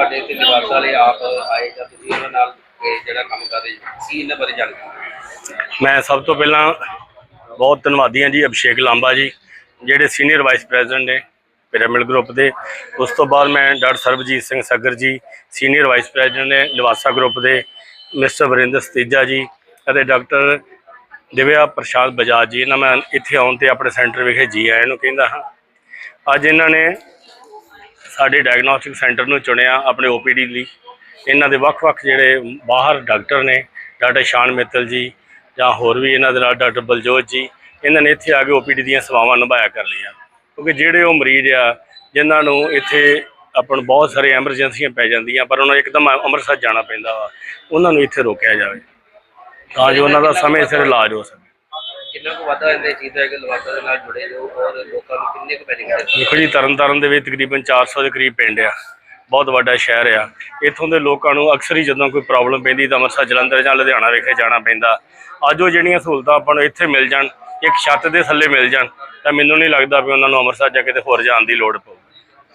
ਤੁਹਾਡੇ ਇੱਥੇ ਨਿਵਾਸ ਵਾਲੇ ਆਪ ਆਏ ਜਾਂ ਤੁਸੀਂ ਉਹਨਾਂ ਨਾਲ ਇਹ ਜਿਹੜਾ ਕੰਮ ਕਰ ਰਹੇ ਹੋ ਇਹਨਾਂ ਬਾਰੇ ਜਾਣਕਾਰੀ ਮੈਂ ਸਭ ਤੋਂ ਪਹਿਲਾਂ ਬਹੁਤ ਧੰਨਵਾਦੀ ਹਾਂ ਜੀ ਅਭਿਸ਼ੇਕ ਲਾਂਬਾ ਜੀ, ਜਿਹੜੇ ਸੀਨੀਅਰ ਵਾਈਸ ਪ੍ਰੈਜ਼ੀਡੈਂਟ ਨੇ ਪਿਰਾਮਿਡ ਗਰੁੱਪ ਦੇ। ਉਸ ਤੋਂ ਬਾਅਦ ਮੈਂ ਡਾਕਟਰ ਸਰਬਜੀਤ ਸਿੰਘ ਸੱਗਰ ਜੀ ਸੀਨੀਅਰ ਵਾਈਸ ਪ੍ਰੈਜ਼ੀਡੈਂਟ ਨੇ ਨਿਵਾਸਾ ਗਰੁੱਪ ਦੇ, ਮਿਸਟਰ ਵਰਿੰਦਰ ਸਤੀਜਾ ਜੀ ਅਤੇ ਡਾਕਟਰ ਦਿਵਿਆ ਪ੍ਰਸ਼ਾਦ ਬਜਾਜ ਜੀ। ਇਹਨਾਂ ਮੈਂ ਇੱਥੇ ਆਉਣ ਤੇ ਆਪਣੇ ਸੈਂਟਰ ਵਿਖੇ ਜੀ ਆਇਆਂ ਨੂੰ ਕਹਿੰਦਾ ਹਾਂ। ਅੱਜ ਇਹਨਾਂ ਨੇ ਸਾਡੇ ਡਾਇਗਨੋਸਟਿਕ ਸੈਂਟਰ ਨੂੰ ਚੁਣਿਆ ਆਪਣੇ ਓਪੀਡੀ ਲਈ। ਇਹਨਾਂ ਦੇ ਵੱਖ-ਵੱਖ ਜਿਹੜੇ ਬਾਹਰ ਡਾਕਟਰ ਨੇ, ਡਾਕਟਰ ਸ਼ਾਨ ਮਿੱਤਲ ਜੀ ਜਾਂ ਹੋਰ ਵੀ ਇਹਨਾਂ ਦੇ ਨਾਲ ਡਾਕਟਰ ਬਲਜੋਤ ਜੀ, ਇਹਨਾਂ ਨੇ ਇੱਥੇ ਆ ਕੇ ਓਪੀਡੀ ਦੀਆਂ ਸੇਵਾਵਾਂ ਨਿਭਾਇਆ ਕਰ ਲਈਆਂ। ਕਿਉਂਕਿ ਜਿਹੜੇ ਉਹ ਮਰੀਜ਼ ਆ, ਜਿਨ੍ਹਾਂ ਨੂੰ ਇੱਥੇ ਆਪਣ ਬਹੁਤ ਸਾਰੇ ਐਮਰਜੈਂਸੀਆਂ ਪੈ ਜਾਂਦੀਆਂ, ਪਰ ਉਹਨਾਂ ਨੂੰ ਇੱਕਦਮ ਅੰਮ੍ਰਿਤਸਰ ਜਾਣਾ ਪੈਂਦਾ ਵਾ। ਉਹਨਾਂ ਨੂੰ ਇੱਥੇ ਰੋਕਿਆ ਜਾਵੇ। ਤਾਂ ਜੋ ਉਹਨਾਂ ਦਾ ਸਮੇਂ ਸਿਰ ਇਲਾਜ ਹੋ ਸਕੇ। ਕਿੰਨਾ ਕੁ ਵਾਧਾ ਇਹਦੇ ਚੀਜ਼ ਦਾ ਹੈ ਕਿ ਲਵਾਸਾ ਦੇ ਨਾਲ ਜੁੜੇ ਰਹੋ ਔਰ ਲੋਕਾਂ ਨੂੰ ਕਿੰਨੇ ਕੁ ਬੈਨੀਫਿਟ ਦੇਖੋ ਜੀ ਤਰਨਤਾਰਨ ਦੇ ਵਿੱਚ ਤਕਰੀਬਨ 400 ਦੇ ਕਰੀਬ ਪਿੰਡ ਆ। ਬਹੁਤ ਵੱਡਾ ਸ਼ਹਿਰ ਆ। ਇੱਥੋਂ ਦੇ ਲੋਕਾਂ ਨੂੰ ਅਕਸਰ ਹੀ ਜਦੋਂ ਕੋਈ ਪ੍ਰੋਬਲਮ ਪੈਂਦੀ ਤਾਂ ਅੰਮ੍ਰਿਤਸਰ ਜਲੰਧਰ ਜਾਂ ਲੁਧਿਆਣਾ ਵਿਖੇ ਜਾਣਾ ਪੈਂਦਾ। ਅੱਜ ਉਹ ਜਿਹੜੀਆਂ ਸਹੂਲਤਾਂ ਆਪਾਂ ਨੂੰ ਇੱਥੇ ਮਿਲ ਜਾਣ ਇੱਕ ਛੱਤ ਦੇ ਥੱਲੇ ਮਿਲ ਜਾਣ ਤਾਂ ਮੈਨੂੰ ਨਹੀਂ ਲੱਗਦਾ ਵੀ ਉਹਨਾਂ ਨੂੰ ਅੰਮ੍ਰਿਤਸਰ ਜਾਂ ਕਿਤੇ ਹੋਰ ਜਾਣ ਦੀ ਲੋੜ ਪਊ।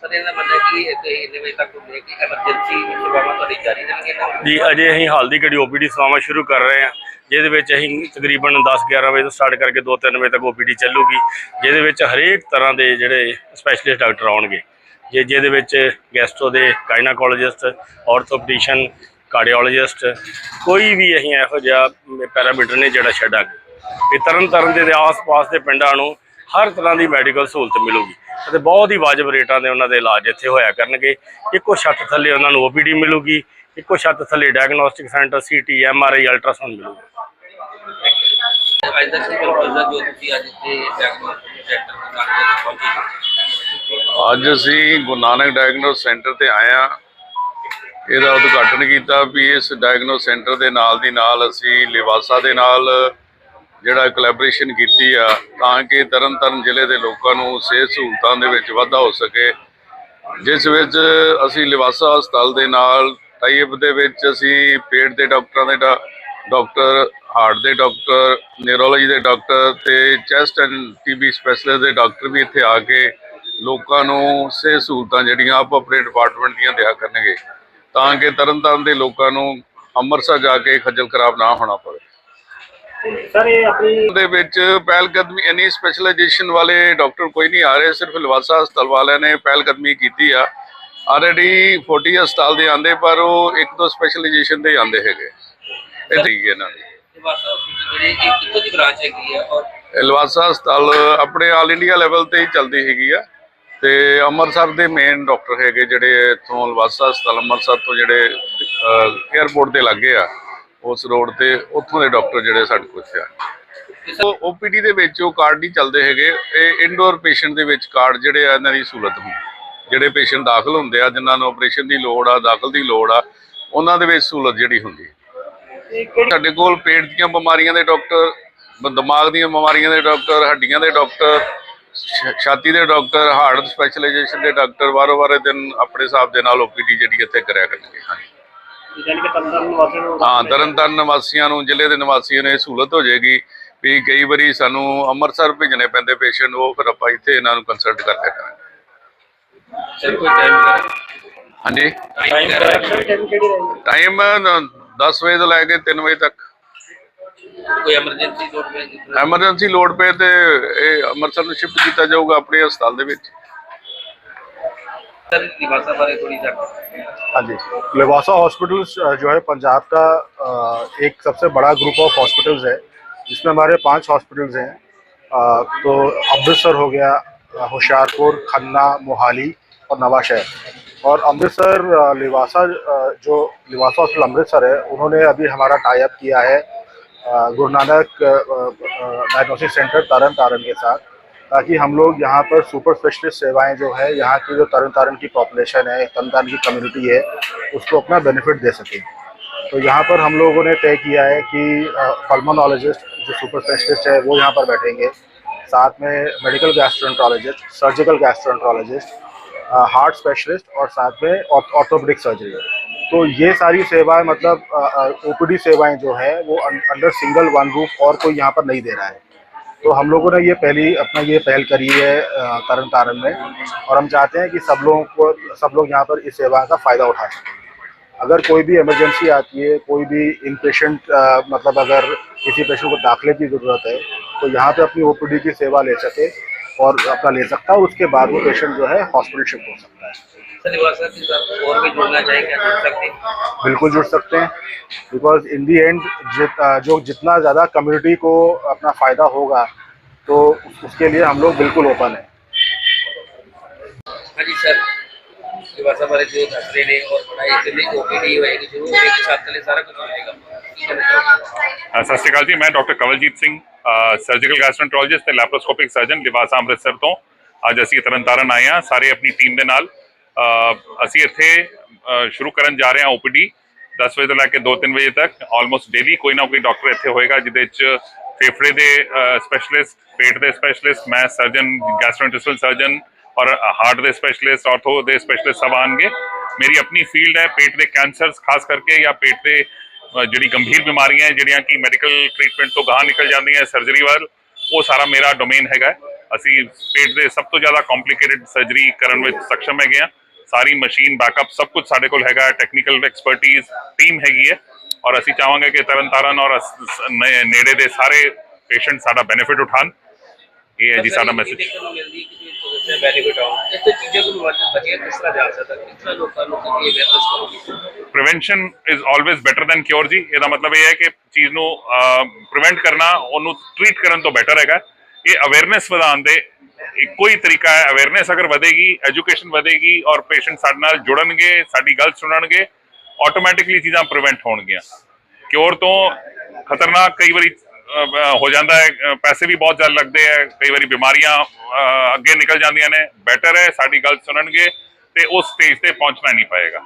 ਸਰ ਇਹਦਾ ਮਤਲਬ ਕਿ ਇੰਨੇ ਵਜੇ ਤੱਕ ਹੁੰਦੇ ਕਿ ਐਮਰਜੈਂਸੀ ਸੇਵਾਵਾਂ ਤੁਹਾਡੀ ਜਾਰੀ ਰਹਿਣਗੀਆਂ? ਜੀ ਅਜੇ ਅਸੀਂ ਹਾਲ ਦੀ ਘੜੀ ਓਪੀਡੀ ਸੇਵਾਵਾਂ ਸ਼ੁਰੂ ਕਰ ਰਹੇ ਹਾਂ। ਜਿਹਦੇ ਵਿੱਚ ਅਸੀਂ ਤਕਰੀਬਨ 10-11 ਵਜੇ ਤੋਂ ਸਟਾਰਟ ਕਰਕੇ 2-3 ਵਜੇ ਤੱਕ ਓਪੀਡੀ ਚੱਲੂਗੀ, ਜਿਹਦੇ ਵਿੱਚ ਹਰੇਕ ਤਰ੍ਹਾਂ ਦੇ ਜਿਹੜੇ ਸਪੈਸ਼ਲਿਸਟ ਡਾਕਟਰ ਆਉਣਗੇ, ਜੇ ਜਿਹਦੇ ਵਿੱਚ ਗੈਸਟੋ ਦੇ ਗਾਇਨਾਕੋਲੋਜਿਸਟ ਆਰਥੋਪੈਡਿਸ਼ਨ ਕਾਰਡੀਓਲੋਜਿਸਟ ਕੋਈ ਵੀ ਅਸੀਂ ਇਹੋ ਜਿਹਾ ਪੈਰਾਮੀਟਰ ਨੇ ਜਿਹੜਾ ਛੱਡਾਂਗੇ ਇਹ ਤਰਨ ਤਾਰਨ ਦੇ ਆਸ-ਪਾਸ ਦੇ ਪਿੰਡਾਂ ਨੂੰ ਹਰ ਤਰ੍ਹਾਂ ਦੀ ਮੈਡੀਕਲ ਸਹੂਲਤ ਮਿਲੂਗੀ। ਅਤੇ ਬਹੁਤ ਹੀ ਵਾਜਬ ਰੇਟਾਂ ਦੇ ਉਹਨਾਂ ਦੇ ਇਲਾਜ ਇੱਥੇ ਹੋਇਆ ਕਰਨਗੇ। ਇੱਕੋ ਛੱਤ ਥੱਲੇ ਉਹਨਾਂ ਨੂੰ ਓਪੀਡੀ ਮਿਲੂਗੀ, ਇੱਕੋ ਛੱਤ ਥੱਲੇ diagnostic centre CT MRI ultrasound ਮਿਲੂਗਾ। ਅੱਜ ਦਾ ਸਿਵਲ ਹਸਪਤਾਲ ਜੋ ਤੁਸੀਂ ਅੱਜ ਇੱਥੇ ਡਾਇਗਨੋਸਟਿਕ ਸੈਂਟਰ ਦੇ ਨਾਲ ਪਹੁੰਚੇ ਅੱਜ ਅਸੀਂ ਗੁਰੂ ਨਾਨਕ ਡਾਇਗਨੋਸ ਸੈਂਟਰ ਤੇ ਆਏ ਆ ਇਹਦਾ ਉਦਘਾਟਨ ਕੀਤਾ ਵੀ ਇਸ ਡਾਇਗਨੋਸ ਸੈਂਟਰ ਦੇ ਨਾਲ ਦੀ ਨਾਲ ਅਸੀਂ ਲਿਵਾਸਾ ਦੇ ਨਾਲ ਜਿਹੜਾ ਕੋਲੈਬੋਰੇਸ਼ਨ ਕੀਤੀ ਆ, ਤਾਂ ਕਿ ਤਰਨਤਾਰਨ ਜ਼ਿਲ੍ਹੇ ਦੇ ਲੋਕਾਂ ਨੂੰ ਸਿਹਤ ਸਹੂਲਤਾਂ ਦੇ ਵਿੱਚ ਵਾਧਾ ਹੋ ਸਕੇ। ਜਿਸ ਵਿੱਚ ਅਸੀਂ ਲਿਵਾਸਾ ਹਸਪਤਾਲ ਦੇ ਨਾਲ ਟਾਈਪ ਦੇ ਵਿੱਚ ਅਸੀਂ ਪੇਟ ਦੇ ਡਾਕਟਰਾਂ ਦੇ ਡਾ- ਡਾਕਟਰ ਹਾਰਟ ਦੇ ਡਾਕਟਰ ਨਿਊਰੋਲੋਜੀ ਦੇ ਡਾਕਟਰ ਤੇ ਚੈਸਟ ਐਂਡ ਟੀਬੀ ਸਪੈਸ਼ਲਿਸਟ ਦੇ ਡਾਕਟਰ ਵੀ ਇੱਥੇ ਆ ਕੇ ਲੋਕਾਂ ਨੂੰ ਸਿਹਤ ਸਹੂਲਤਾਂ ਜਿਹੜੀਆਂ ਆਪ ਆਪਣੇ ਡਿਪਾਰਟਮੈਂਟ ਦੀਆਂ ਦਿਆ ਕਰਨਗੇ ਤਾਂ ਕਿ ਤਰਨਤਾਰਨ ਦੇ ਲੋਕਾਂ ਨੂੰ ਅੰਮ੍ਰਿਤਸਰ ਜਾ ਕੇ ਖੱਜਲ ਖਰਾਬ ਨਾ ਹੋਣਾ ਪਵੇ। ਸਰ ਇਹ ਆਪਣੀ ਦੇ ਵਿੱਚ ਪਹਿਲ ਕਦਮੀ ਇਨੀ ਸਪੈਸ਼ਲਾਈਜੇਸ਼ਨ ਵਾਲੇ ਡਾਕਟਰ ਕੋਈ ਨਹੀਂ ਆ ਰਹੇ ਸਿਰਫ ਲਵਾਸਾ ਹਸਪਤਾਲ ਵਾਲਿਆਂ ਨੇ ਪਹਿਲ ਕਦਮੀ ਕੀਤੀ ਆ। ਆਲਰੇਡੀ 40 ਹਸਪਤਾਲ ਦੇ ਆਂਦੇ ਪਰ ਉਹ ਇੱਕ ਦੋ ਸਪੈਸ਼ਲਾਈਜੇਸ਼ਨ ਦੇ ਆਂਦੇ ਹੈਗੇ। ਇਹ ਠੀਕ ਹੈ ਇਹਨਾਂ ਦੀ ਨਿਵਾਸਾ hospital ਇਹ ਕਿੱਥੋਂ ਦੀ ਬ੍ਰਾਂਚ ਹੈਗੀ ਹੈ ਔਰ ਲਵਾਸਾ ਹਸਪਤਾਲ ਆਪਣੇ ਆਲ ਇੰਡੀਆ ਲੈਵਲ ਤੇ ਹੀ ਚੱਲਦੀ ਹੈਗੀ ਆ। ਤੇ ਅੰਮ੍ਰਿਤਸਰ ਦੇ ਮੇਨ ਡਾਕਟਰ ਹੈਗੇ ਜਿਹੜੇ ਇੱਥੋਂ ਲਵਾਸਾ ਹਸਪਤਾਲ ਅੰਮ੍ਰਿਤਸਰ ਤੋਂ ਜਿਹੜੇ 에ਅਰਪੋਰਟ ਦੇ ਲੱਗੇ ਆ, ਉਸ ਰੋਡ ਤੇ ਉੱਥੋਂ ਦੇ ਡਾਕਟਰ ਜਿਹੜੇ ਸਾਡੇ ਕੋਲ ਆ। ਓਪੀਡੀ ਦੇ ਵਿੱਚ ਉਹ ਕਾਰਡ ਨਹੀਂ ਚੱਲਦੇ ਹੈਗੇ। ਇਹ ਇਨਡੋਰ ਪੇਸ਼ੈਂਟ ਦੇ ਵਿੱਚ ਕਾਰਡ ਜਿਹੜੇ ਆ, ਇਹਨਾਂ ਦੀ ਸਹੂਲਤ ਹੁੰਦੀ ਜਿਹੜੇ ਪੇਸ਼ੈਂਟ ਦਾਖਲ ਹੁੰਦੇ ਆ, ਜਿਨ੍ਹਾਂ ਨੂੰ ਆਪਰੇਸ਼ਨ ਦੀ ਲੋੜ ਆ, ਦਾਖਲ ਦੀ ਲੋੜ ਆ, ਉਹਨਾਂ ਦੇ ਵਿੱਚ ਸਹੂਲਤ ਜਿਹੜੀ ਹੁੰਦੀ ਹੈ ਸਾਡੇ ਕੋਲ ਪੇਟ ਦੀਆਂ ਬਿਮਾਰੀਆਂ ਦੇ ਡਾਕਟਰ ਦਿਮਾਗ ਦੀਆਂ ਬਿਮਾਰੀਆਂ ਦੇ ਡਾਕਟਰ ਹੱਡੀਆਂ ਦੇ ਡਾਕਟਰ ਛਾਤੀ ਦੇ ਡਾਕਟਰ ਹਾਰਟ ਸਪੈਸ਼ਲਾਈਜੇਸ਼ਨ ਦੇ ਡਾਕਟਰ ਵਾਰੋ ਵਾਰੇ ਦਿਨ ਆਪਣੇ ਹਿਸਾਬ ਦੇ ਨਾਲ ਓਪੀਡੀ ਜਿਹੜੀ ਇੱਥੇ ਕਰਿਆ ਕਰਨਗੇ ਹਾਂਜੀ। ਯਾਨੀ ਕਿ ਤੰਤਰ ਨਿਵਾਸੀ ਨੂੰ ਹਾਂ ਤਰਨਤਾਰਨ ਨਿਵਾਸੀਆਂ ਨੂੰ ਜ਼ਿਲ੍ਹੇ ਦੇ ਨਿਵਾਸੀਆਂ ਨੂੰ ਇਹ ਸਹੂਲਤ ਹੋ ਜਾਏਗੀ ਵੀ ਕਈ ਵਾਰੀ ਸਾਨੂੰ ਅੰਮ੍ਰਿਤਸਰ ਭੇਜਣੇ ਪੈਂਦੇ ਪੇਸ਼ੈਂਟ ਉਹ ਫਿਰ ਆਪਾਂ ਇੱਥੇ ਇਹਨਾਂ ਨੂੰ ਕੰਸਲਟ ਕਰਦੇ ਕਰਾਂਗੇ। ਸਰ ਕੋਈ ਟਾਈਮ ਵਗੈਰਾ? ਹਾਂਜੀ? ਟਾਈਮ ਵਗੈਰਾ ਸਰ ਟਾਈਮ ਕਿਹੜੀ ਰਹੇਗੀ ਟਾਈਮ 10 ਵਜੇ ਤੋਂ ਲੈ ਕੇ 3 ਵਜੇ ਤੱਕ ਕੋਈ ਐਮਰਜੈਂਸੀ ਲੋੜ ਪੈ ਜਿਸ ਤਰ੍ਹਾਂ ਐਮਰਜੈਂਸੀ ਲੋੜ ਪਏ ਤੇ ਇਹ ਅੰਮ੍ਰਿਤਸਰ ਨੂੰ ਸ਼ਿਫਟ ਕੀਤਾ ਜਾਊਗਾ ਆਪਣੇ ਹਸਪਤਾਲ ਦੇ ਵਿੱਚ ਸਰ ਨਿਵਾਸਾ ਬਾਰੇ ਥੋੜੀ ਜਾਣਕਾਰੀ हाँ जी लिवासा हॉस्पिटल्स अ, जो है पंजाब का अ, एक सबसे बड़ा ग्रुप ऑफ हॉस्पिटल्स है जिसमें हमारे पांच हॉस्पिटल्स हैं अ, तो अमृतसर हो गया अ, होशियारपुर खन्ना मोहाली और नवाशहर और अमृतसर लिवासा जो लिवासा हॉस्पिटल अमृतसर है, उन्होंने अभी हमारा टाइप किया है गुरु नानक डायग्नोस्टिक सेंटर तरन तारण के साथ, ताकि हम लोग यहाँ पर सुपर स्पेशलिस्ट सेवाएँ जो है, यहाँ की जो तरन तारण की पॉपुलेशन है तरन तारण की कम्युनिटी है, उसको अपना बेनिफिट दे सकें। तो यहाँ पर हम लोगों ने तय किया है कि पल्मोनोलॉजिस्ट जो सुपर स्पेशलिस्ट है, वो यहाँ पर बैठेंगे। साथ में medical gastroenterologist surgical gastroenterologist heart specialist और साथ में ऑर्थोपेडिक सर्जरी तो ये सारी सेवाएँ मतलब ओपीडी सेवाएँ जो है, वो अंडर सिंगल वन रूफ और कोई यहाँ पर नहीं दे रहा है। तो हम लोगों ने ये पहली, अपना ये पहल करी है तरन तारण में। और हम चाहते हैं कि सब लोगों को, सब लोग यहाँ पर इस सेवा का फ़ायदा उठा सकें अगर कोई भी इमरजेंसी आती है, कोई भी इन पेशेंट मतलब अगर किसी पेशेंट को दाखिले की ज़रूरत है तो यहाँ पे अपनी ओपीडी की सेवा ले सके। और अपना ले सकता है उसके बाद वो पेशेंट जो है हॉस्पिटल शिफ्ट हो सकता है। और भी जुड़ना चाहिए बिल्कुल जुड़ सकते हैं बिकॉज़ इन दी एंड जित, जो जितना ज़्यादा कम्युनिटी को अपना फ़ायदा होगा तो उसके लिए हम लोग बिल्कुल ओपन है। हाँ जी सर और पढ़ाई के लिए ओपीडी होएगी ज़रूर एक साथ सारा कुछ मिलेगा ਸਤਿ ਸ਼੍ਰੀ ਅਕਾਲ ਜੀ, ਮੈਂ doctor Kawaljeet Singh surgical gastroenterologist ਤੇ ਲੈਪਰੋਸਕੋਪਿਕ ਸਰਜਨ ਲਿਵਾਸਾ ਅੰਮ੍ਰਿਤਸਰ ਤੋਂ। ਅੱਜ ਅਸੀਂ ਤਰਨਤਾਰਨ ਆਏ ਹਾਂ, ਸਾਰੇ ਆਪਣੀ ਟੀਮ ਦੇ ਨਾਲ। ਅਸੀਂ ਇੱਥੇ ਸ਼ੁਰੂ ਕਰਨ ਜਾ ਰਹੇ ਹਾਂ ਓਪੀਡੀ 10 ਵਜੇ ਤੋਂ ਲੈ ਕੇ 2-3 ਵਜੇ ਤੱਕ ਆਲਮੋਸਟ ਡੇਲੀ ਕੋਈ ਨਾ ਕੋਈ ਡਾਕਟਰ ਇੱਥੇ ਹੋਏਗਾ, ਜਿਹਦੇ ਵਿੱਚ ਫੇਫੜੇ ਦੇ ਸਪੈਸ਼ਲਿਸਟ ਪੇਟ ਦੇ ਸਪੈਸ਼ਲਿਸਟ ਮੈਂ ਸਰਜਨ ਗੈਸਟ੍ਰੋਇੰਟੈਸਟਾਈਨਲ ਸਰਜਨ ਔਰ ਹਾਰਟ ਦੇ ਸਪੈਸ਼ਲਿਸਟ ਆਰਥੋ ਦੇ ਸਪੈਸ਼ਲਿਸਟ ਸਭ ਆਣਗੇ ਮੇਰੀ ਆਪਣੀ ਫੀਲਡ ਹੈ ਪੇਟ ਦੇ ਕੈਂਸਰਸ ਖਾਸ ਕਰਕੇ ਜਾਂ ਪੇਟ ਦੇ ਜਿਹੜੀ ਗੰਭੀਰ ਬਿਮਾਰੀਆਂ ਹੈ ਜਿਹੜੀਆਂ ਕਿ ਮੈਡੀਕਲ ਟ੍ਰੀਟਮੈਂਟ ਤੋਂ ਗਾਹ ਨਿਕਲ ਜਾਂਦੀਆਂ ਸਰਜਰੀ ਵੱਲ ਉਹ ਸਾਰਾ ਮੇਰਾ ਡੋਮੇਨ ਹੈਗਾ। ਅਸੀਂ ਪੇਟ ਦੇ ਸਭ ਤੋਂ ਜ਼ਿਆਦਾ ਕੰਪਲਿਕੇਟਿਡ ਸਰਜਰੀ ਕਰਨ ਵਿੱਚ ਸક્ષਮ ਹੈਗੇ ਆ ਸਾਰੀ ਮਸ਼ੀਨ ਬੈਕਅਪ ਸਭ ਕੁਝ ਸਾਡੇ ਕੋਲ ਹੈਗਾ ਟੈਕਨੀਕਲ ਐਕਸਪਰਟਿਜ਼ ਟੀਮ ਹੈਗੀ ਹੈ। ਔਰ ਅਸੀਂ ਚਾਹਾਂਗੇ ਕਿ ਤਰਨਤਾਰਨ ਔਰ ਨੇੜੇ ਦੇ ਸਾਰੇ ਪੇਸ਼ੈਂਟ ਸਾਡਾ ਬੈਨੀਫਿਟ ਉਠਾਉਣ। ਇਹ ਹੈ ਜੀ ਸਾਡਾ ਮੈਸੇਜ ਦੇਖਣ ਬੈਨੀਫਿਟ ਆਉ ਇਸ ਚੀਜ਼ਾਂ ਨੂੰ ਵੱਧ ਬਚੇ ਕਿਸ ਤਰ੍ਹਾਂ ਜਾ ਸਕਦਾ? ਕਿਸ ਤਰ੍ਹਾਂ ਲੋਕਾਂ ਨੂੰ ਇਹ ਅਵੇਅਰਨੈਸ ਕਰੋਗੇ? Prevention is always better than cure ਜੀ। ਇਹਦਾ ਮਤਲਬ ਇਹ ਹੈ ਕਿ ਚੀਜ਼ ਨੂੰ ਪ੍ਰੀਵੈਂਟ ਕਰਨਾ, ਉਹਨੂੰ ਟ੍ਰੀਟ ਕਰਨ ਤੋਂ ਬੈਟਰ ਹੈਗਾ। ਇਹ ਅਵੇਅਰਨੈਸ ਵਧਾਉਣ ਦੇ ਇੱਕੋ ਹੀ ਤਰੀਕਾ ਹੈ। ਅਵੇਅਰਨੈਸ ਅਗਰ ਵਧੇਗੀ ਐਜੂਕੇਸ਼ਨ ਵਧੇਗੀ ਔਰ ਪੇਸ਼ੈਂਟ ਸਾਡੇ ਨਾਲ ਜੁੜਨਗੇ, ਸਾਡੀ ਗੱਲ ਸੁਣਨਗੇ ਆਟੋਮੈਟਿਕਲੀ ਚੀਜ਼ਾਂ ਪ੍ਰੀਵੈਂਟ ਹੋਣਗੀਆਂ। ਕਿਉਰ ਤੋਂ ਖਤਰਨਾਕ ਕਈ ਵਾਰੀ ਹੋ ਜਾਂਦਾ ਹੈ ਪੈਸੇ ਵੀ ਬਹੁਤ ਜ਼ਿਆਦਾ ਲੱਗਦੇ ਹੈ, ਕਈ ਵਾਰੀ ਬਿਮਾਰੀਆਂ ਅੱਗੇ ਨਿਕਲ ਜਾਂਦੀਆਂ ਨੇ। ਬੈਟਰ ਹੈ, ਸਾਡੀ ਗੱਲ ਸੁਣਨਗੇ ਤੇ ਉਸ ਸਟੇਜ ਤੇ ਪਹੁੰਚਣਾ ਨਹੀਂ ਪਏਗਾ।